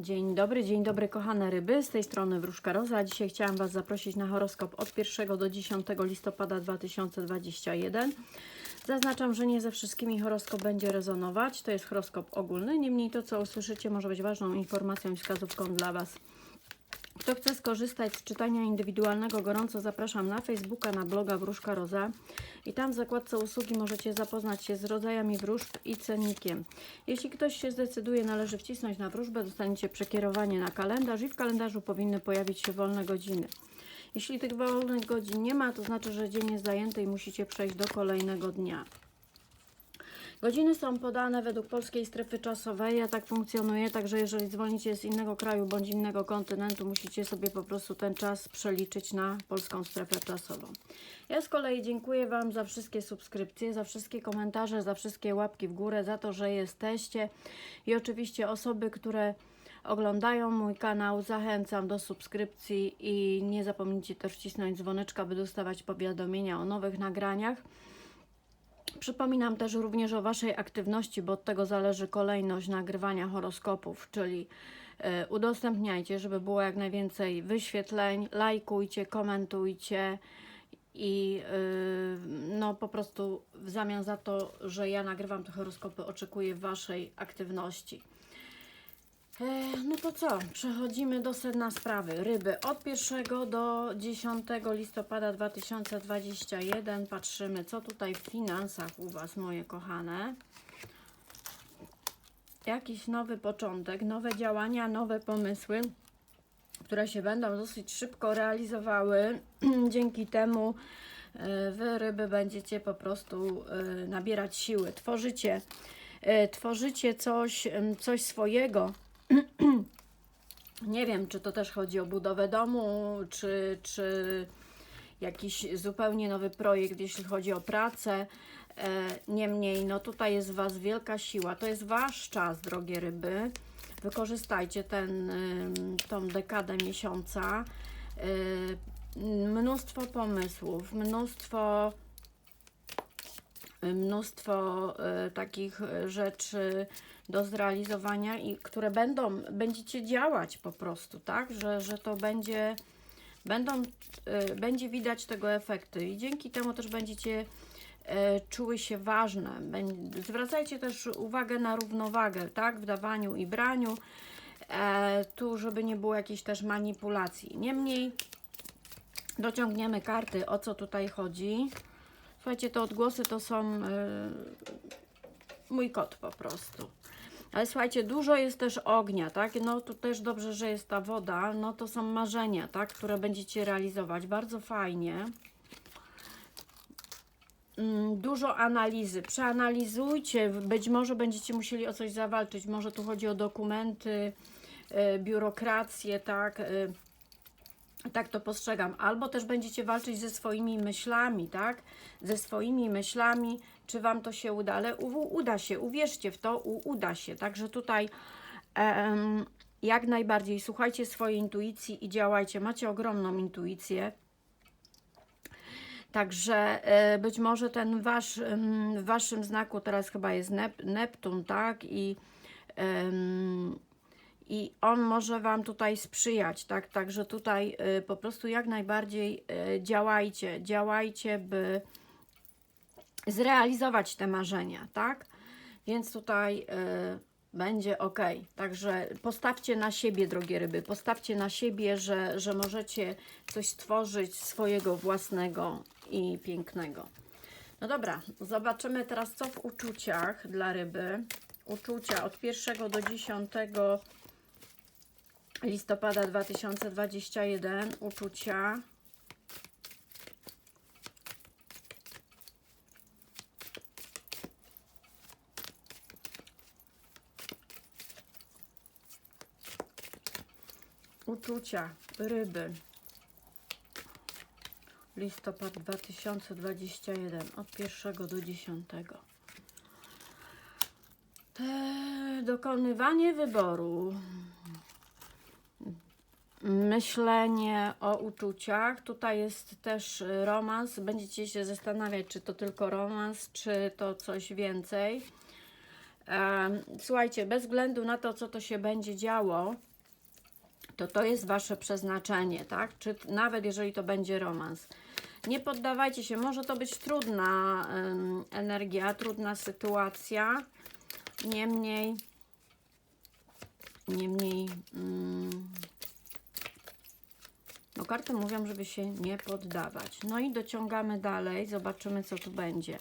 Dzień dobry, dzień dobry kochane ryby, z tej strony Wróżka Roza. Dzisiaj chciałam Was zaprosić na horoskop od 1 do 10 listopada 2021. Zaznaczam, że nie ze wszystkimi horoskop będzie rezonować, to jest horoskop ogólny, niemniej to co usłyszycie może być ważną informacją i wskazówką dla Was. Kto chce skorzystać z czytania indywidualnego, gorąco zapraszam na Facebooka, na bloga Wróżka Roza i tam w zakładce usługi możecie zapoznać się z rodzajami wróżb i cennikiem. Jeśli ktoś się zdecyduje, należy wcisnąć na wróżbę, dostaniecie przekierowanie na kalendarz i w kalendarzu powinny pojawić się wolne godziny. Jeśli tych wolnych godzin nie ma, to znaczy, że dzień jest zajęty i musicie przejść do kolejnego dnia. Godziny są podane według polskiej strefy czasowej. Ja tak funkcjonuję, także jeżeli dzwonicie z innego kraju bądź innego kontynentu, musicie sobie po prostu ten czas przeliczyć na polską strefę czasową. Ja z kolei dziękuję Wam za wszystkie subskrypcje, za wszystkie komentarze, za wszystkie łapki w górę, za to, że jesteście i oczywiście osoby, które oglądają mój kanał, zachęcam do subskrypcji i nie zapomnijcie też wcisnąć dzwoneczka, by dostawać powiadomienia o nowych nagraniach. Przypominam też również o Waszej aktywności, bo od tego zależy kolejność nagrywania horoskopów, czyli e, udostępniajcie, żeby było jak najwięcej wyświetleń, lajkujcie, komentujcie i e, no po prostu w zamian za to, że ja nagrywam te horoskopy, oczekuję Waszej aktywności. E, No to co? Przechodzimy do sedna sprawy. Ryby od 1 do 10 listopada 2021. Patrzymy, co tutaj w finansach u Was, moje kochane. Jakiś nowy początek, nowe działania, nowe pomysły, które się będą dosyć szybko realizowały. Dzięki temu e, Wy, ryby, będziecie po prostu e, nabierać siły. Tworzycie, tworzycie coś, coś swojego, nie wiem, czy to też chodzi o budowę domu, czy, czy jakiś zupełnie nowy projekt, jeśli chodzi o pracę. E, Niemniej, no tutaj jest Was wielka siła. To jest Wasz czas, drogie ryby. Wykorzystajcie ten, ym, tą dekadę miesiąca. Y, Mnóstwo pomysłów, mnóstwo mnóstwo y, takich y, rzeczy do zrealizowania i które będą, będziecie działać po prostu, tak, że, że to będzie, będą, y, będzie widać tego efekty i dzięki temu też będziecie y, czuły się ważne. Zwracajcie też uwagę na równowagę, tak, w dawaniu i braniu, e, tu, żeby nie było jakiejś też manipulacji. Niemniej dociągniemy karty, o co tutaj chodzi. Słuchajcie, te odgłosy to są y, mój kot po prostu. Ale słuchajcie, dużo jest też ognia, tak? No tu też dobrze, że jest ta woda. No to są marzenia, tak? Które będziecie realizować. Bardzo fajnie. Mm, Dużo analizy. Przeanalizujcie. Być może będziecie musieli o coś zawalczyć. Może tu chodzi o dokumenty, y, biurokrację, tak? Y, tak to postrzegam. Albo też będziecie walczyć ze swoimi myślami, tak? Ze swoimi myślami, czy Wam to się uda, ale u, uda się, uwierzcie w to, u, uda się. Także tutaj jak najbardziej słuchajcie swojej intuicji i działajcie. Macie ogromną intuicję. Także e, być może ten wasz, w waszym znaku teraz chyba jest Nep Neptun, tak? I i on może Wam tutaj sprzyjać, tak? Także tutaj y, po prostu jak najbardziej y, działajcie, działajcie, by zrealizować te marzenia, tak? Więc tutaj y, będzie ok. Także postawcie na siebie, drogie ryby, postawcie na siebie, że, że możecie coś stworzyć swojego własnego i pięknego. No dobra, zobaczymy teraz, co w uczuciach dla ryby. Uczucia od 1 do 10 listopada 2021 uczucia. Uczucia ryby. Listopad 2021 od 1 do 10. Eee, dokonywanie wyboru myślenie o uczuciach. Tutaj jest też romans. Będziecie się zastanawiać, czy to tylko romans, czy to coś więcej. Słuchajcie, bez względu na to, co to się będzie działo, to to jest wasze przeznaczenie, tak? Czy nawet jeżeli to będzie romans. Nie poddawajcie się, może to być trudna em, energia, trudna sytuacja. Niemniej, niemniej, mm, no karty mówią, żeby się nie poddawać. No i dociągamy dalej, zobaczymy co tu będzie.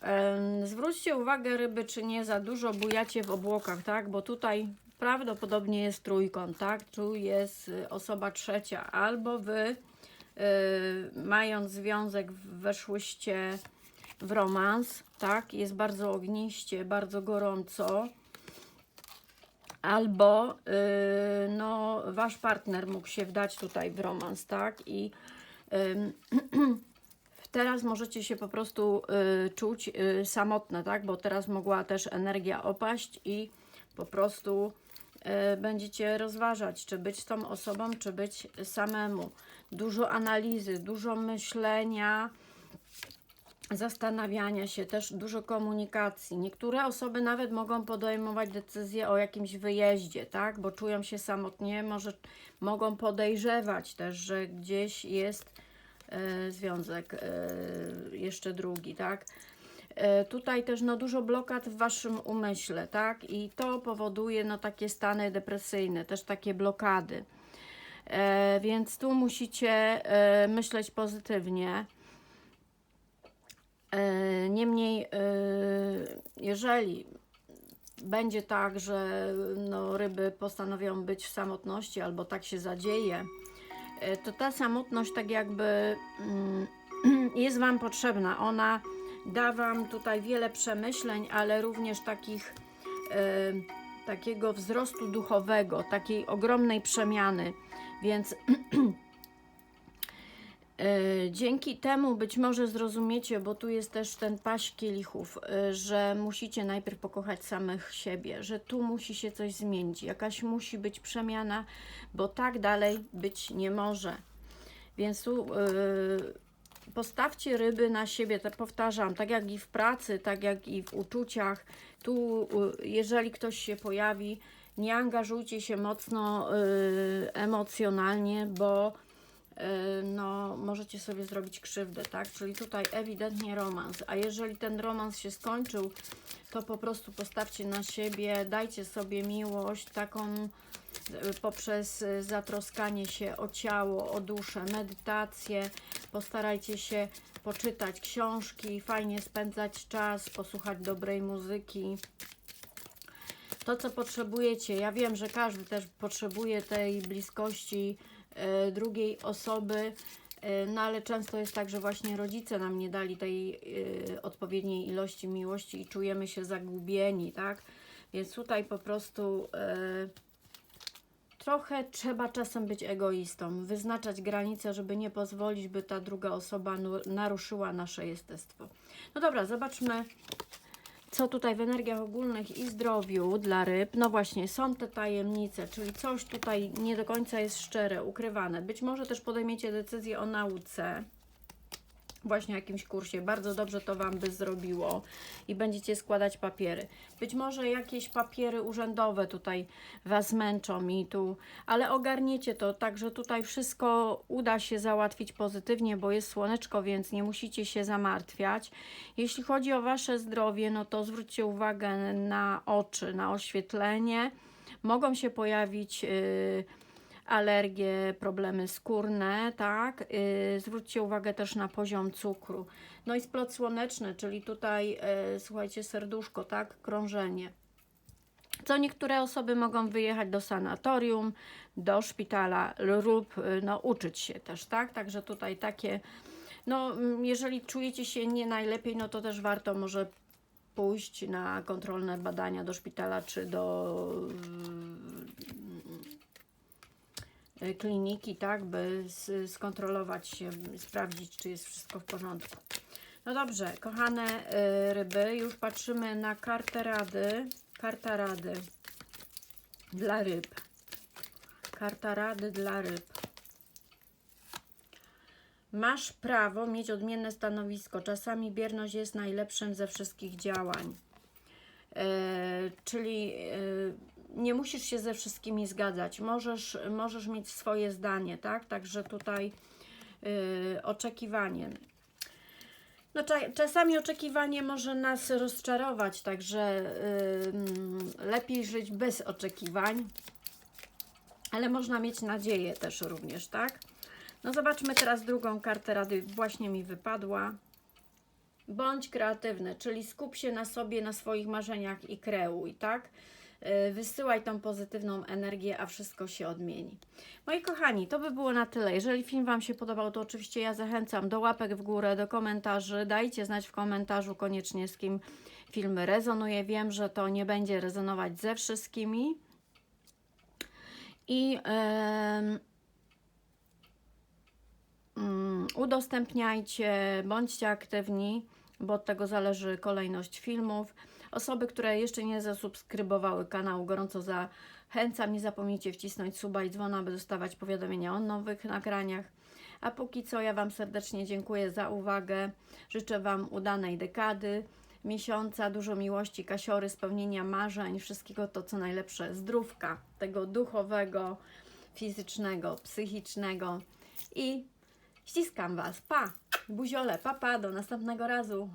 Em, Zwróćcie uwagę, ryby, czy nie za dużo bujacie w obłokach, tak? Bo tutaj prawdopodobnie jest trójkąt, tak? Tu jest y, osoba trzecia, albo wy, y, mając związek, weszłyście w romans, tak? Jest bardzo ogniście, bardzo gorąco. Albo y, no, wasz partner mógł się wdać tutaj w romans, tak? I ym, teraz możecie się po prostu y, czuć y, samotne, tak? Bo teraz mogła też energia opaść i po prostu będziecie rozważać, czy być tą osobą, czy być samemu. Dużo analizy, dużo myślenia, zastanawiania się, też dużo komunikacji. Niektóre osoby nawet mogą podejmować decyzje o jakimś wyjeździe, tak? Bo czują się samotnie, może mogą podejrzewać też, że gdzieś jest e, związek e, jeszcze drugi, tak? E, tutaj też no, dużo blokad w waszym umyśle, tak? I to powoduje no, takie stany depresyjne, też takie blokady. E, więc tu musicie e, myśleć pozytywnie. E, Niemniej, e, jeżeli będzie tak, że no, ryby postanowią być w samotności albo tak się zadzieje, e, to ta samotność tak jakby mm, jest Wam potrzebna. Ona da Wam tutaj wiele przemyśleń, ale również takich, e, takiego wzrostu duchowego, takiej ogromnej przemiany. Więc E, Dzięki temu być może zrozumiecie, bo tu jest też ten paść kielichów, e, że musicie najpierw pokochać samych siebie, że tu musi się coś zmienić, jakaś musi być przemiana, bo tak dalej być nie może. Więc tu postawcie ryby na siebie, tak powtarzam, tak jak i w pracy, tak jak i w uczuciach. Tu, e, jeżeli ktoś się pojawi, nie angażujcie się mocno e, emocjonalnie, bo y, no, możecie sobie zrobić krzywdę, tak? Czyli tutaj ewidentnie romans. A jeżeli ten romans się skończył, to po prostu postawcie na siebie, dajcie sobie miłość taką y, poprzez y, zatroskanie się o ciało, o duszę, medytację. Postarajcie się poczytać książki, fajnie spędzać czas, posłuchać dobrej muzyki to, co potrzebujecie. Ja wiem, że każdy też potrzebuje tej bliskości e, drugiej osoby, e, no ale często jest tak, że właśnie rodzice nam nie dali tej e, odpowiedniej ilości miłości i czujemy się zagubieni, tak? Więc tutaj po prostu trochę trzeba czasem być egoistą, wyznaczać granice, żeby nie pozwolić, by ta druga osoba naruszyła nasze jestestwo. No dobra, zobaczmy co tutaj w energiach ogólnych i zdrowiu dla ryb, no właśnie, są te tajemnice, czyli coś tutaj nie do końca jest szczere, ukrywane. Być może też podejmiecie decyzję o nauce, właśnie jakimś kursie, bardzo dobrze to Wam by zrobiło i będziecie składać papiery. Być może jakieś papiery urzędowe tutaj Was męczą i tu, ale ogarniecie to, także tutaj wszystko uda się załatwić pozytywnie, bo jest słoneczko, więc nie musicie się zamartwiać. Jeśli chodzi o Wasze zdrowie, no to zwróćcie uwagę na oczy, na oświetlenie. Mogą się pojawić yy, alergie, problemy skórne, tak? Yy, zwróćcie uwagę też na poziom cukru. No i splot słoneczny, czyli tutaj, yy, słuchajcie, serduszko, tak? Krążenie. Co niektóre osoby mogą wyjechać do sanatorium, do szpitala lub y, no, uczyć się też, tak? Także tutaj takie, no mm, jeżeli czujecie się nie najlepiej, no to też warto może pójść na kontrolne badania do szpitala czy do y, kliniki, tak, by skontrolować się, sprawdzić, czy jest wszystko w porządku. No dobrze, kochane y, ryby, już patrzymy na kartę rady. Karta rady dla ryb. Karta rady dla ryb. Masz prawo mieć odmienne stanowisko. Czasami bierność jest najlepszym ze wszystkich działań. E, czyli e, nie musisz się ze wszystkimi zgadzać. Możesz, możesz mieć swoje zdanie, tak? Także tutaj e, oczekiwanie. No, cza- czasami oczekiwanie może nas rozczarować, także y, mm, lepiej żyć bez oczekiwań, ale można mieć nadzieję też również, tak? No zobaczmy teraz drugą kartę rady, właśnie mi wypadła. Bądź kreatywny, czyli skup się na sobie, na swoich marzeniach i kreuj, tak? Y, Wysyłaj tą pozytywną energię, a wszystko się odmieni. Moi kochani, to by było na tyle. Jeżeli film Wam się podobał, to oczywiście ja zachęcam do łapek w górę, do komentarzy. Dajcie znać w komentarzu koniecznie z kim film rezonuje. Wiem, że to nie będzie rezonować ze wszystkimi. I mm, udostępniajcie, bądźcie aktywni, bo od tego zależy kolejność filmów. Osoby, które jeszcze nie zasubskrybowały kanału, gorąco zachęcam. Nie zapomnijcie wcisnąć suba i dzwona, aby dostawać powiadomienia o nowych nagraniach. A póki co, ja Wam serdecznie dziękuję za uwagę. Życzę Wam udanej dekady, miesiąca, dużo miłości, kasiory, spełnienia marzeń, wszystkiego to, co najlepsze, zdrówka, tego duchowego, fizycznego, psychicznego i ściskam Was. Pa! Buziole, papa, do następnego razu.